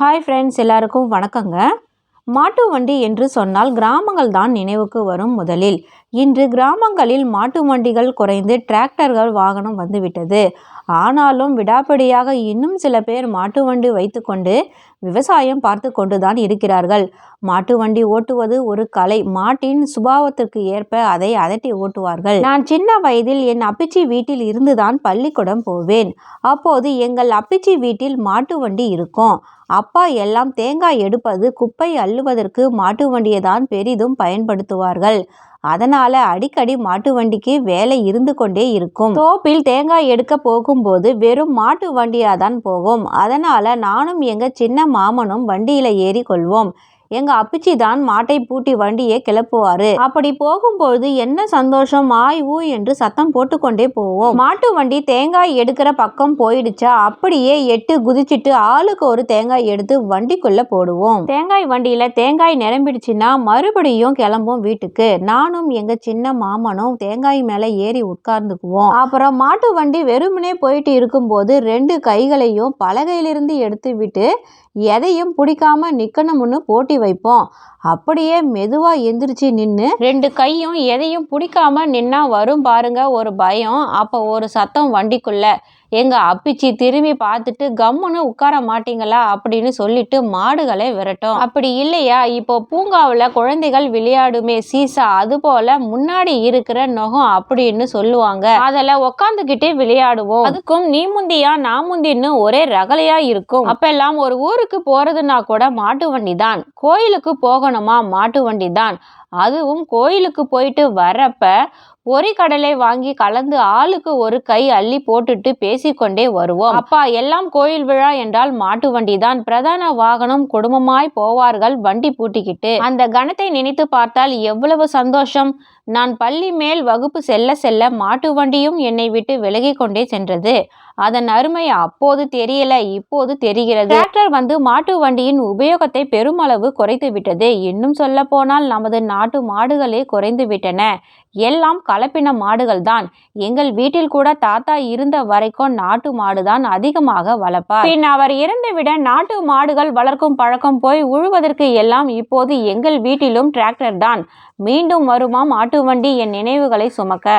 Hi friends எல்லாருக்கும் வணக்கங்க. மாட்டு வண்டி என்று சொன்னால் கிராமங்கள் தான் நினைவுக்கு வரும் முதலில். இன்று கிராமங்களில் மாட்டு வண்டிகள் குறைந்து டிராக்டர்கள் வாகனம் வந்துவிட்டது. ஆனாலும் விடாப்பிடியாக இன்னும் சில பேர் மாட்டு வண்டி வைத்துக்கொண்டு விவசாயம் பார்த்து கொண்டுதான் இருக்கிறார்கள். மாட்டு வண்டி ஓட்டுவது ஒரு கலை. மாட்டின் சுபாவத்திற்கு ஏற்ப அதை அதட்டி ஓட்டுவார்கள். நான் சின்ன வயதில் என் அப்பிச்சி வீட்டில் இருந்துதான் பள்ளிக்கூடம் போவேன். அப்போது எங்கள் அப்பிச்சி வீட்டில் மாட்டு வண்டி இருக்கும். அப்பா எல்லாம் தேங்காய் எடுப்பது குப்பை அள்ளுவதற்கு மாட்டு வண்டியை தான் பெரிதும் பயன்படுத்துவார்கள். அதனால அடிக்கடி மாட்டு வண்டிக்கு வேலை இருந்து கொண்டே இருக்கும். தோப்பில் தேங்காய் எடுக்க போகும்போது வெறும் மாட்டு வண்டியாதான் போகும். அதனால நானும் எங்க சின்ன மாமனும் வண்டியில ஏறி கொள்வோம் எங்க அப்பிச்சி தான் மாட்டை பூட்டி வண்டியை கிளப்புவாரு. அப்படி போகும்போது என்ன சந்தோஷம்? ஆய் ஊ என்று சத்தம் போட்டுக்கொண்டே போவோம். மாட்டு வண்டி தேங்காய் எடுக்கிற பக்கம் போயிடுச்சா? அப்படியே எட்டு குதிச்சிட்டு ஆளுக்கு ஒரு தேங்காய் எடுத்து வண்டிக்குள்ள போடுவோம். தேங்காய் வண்டியில தேங்காய் நிரம்பிடுச்சுன்னா மறுபடியும் கிளம்பும் வீட்டுக்கு. நானும் எங்க சின்ன மாமனும் தேங்காய் மேல ஏறி உட்கார்ந்துக்குவோம். அப்புறம் மாட்டு வண்டி வெறுமனே போயிட்டு இருக்கும்போது ரெண்டு கைகளையும் பலகையிலிருந்து எடுத்து விட்டு எதையும் பிடிக்காம நிக்கணும்னு போட்டி வைப்போம். அப்படியே மெதுவா எந்திரிச்சு நின்று ரெண்டு கையும் எதையும் பிடிக்காம நின்னா வரும் பாருங்க ஒரு பயம். அப்போ ஒரு சத்தம் வண்டிக்குள்ள எங்க அப்பிச்சி திரும்பி பார்த்துட்டு கம்முன்னு உட்கார மாட்டீங்களா? அப்படின்னு சொல்லிட்டு மாடுகளை விரட்டும். அப்படி இல்லையா? இப்போ பூங்காவில் குழந்தைகள் விளையாடுமே சீசா அது போல முன்னாடி இருக்கிற நுகம் அப்படின்னு சொல்லுவாங்க. அதில் உக்காந்துக்கிட்டே விளையாடுவோம். அதுக்கும் நீ முந்தியா நான் முந்தின்னு ஒரே ரகலையா இருக்கும். அப்பெல்லாம் ஒரு ஊருக்கு போறதுன்னா கூட மாட்டு வண்டி தான். கோயிலுக்கு போகணுமா? மாட்டு வண்டி தான். அதுவும் கோயிலுக்கு போயிட்டு வரப்ப பொறிக்கடலை வாங்கி கலந்து ஆளுக்கு ஒரு கை அள்ளி போட்டுட்டு பேசிக்கொண்டே வருவோம். அப்பா எல்லாம் கோயில் விழா என்றால் மாட்டு வண்டி தான் பிரதான வாகனம் குடும்பமாய் போவார்கள் வண்டி பூட்டிக்கிட்டு. அந்த கணத்தை நினைத்து பார்த்தால் எவ்வளவு சந்தோஷம். நான் பள்ளி மேல் வகுப்பு செல்ல செல்ல மாட்டு வண்டியும் என்னை விட்டு விலகி கொண்டே சென்றது. அதன் அருமை அப்போது தெரியல இப்போது தெரிகிறது. டிராக்டர் வந்து மாட்டு வண்டியின் உபயோகத்தை பெருமளவு குறைத்து விட்டது இன்னும் சொல்ல போனால் நமது நாட்டு மாடுகளே குறைந்து விட்டன எல்லாம் கலப்பின மாடுகள் தான் எங்கள் வீட்டில் கூட தாத்தா இருந்த வரைக்கும் நாட்டு மாடு தான் அதிகமாக வளர்ப்பார். பின் அவர் இறந்துவிட நாட்டு மாடுகள் வளர்க்கும் பழக்கம் போய் உழுவதற்கு எல்லாம் இப்போது எங்கள் வீட்டிலும் டிராக்டர் தான் மீண்டும் வருமாம் ஆட்டு வண்டி என் நினைவுகளை சுமக்க.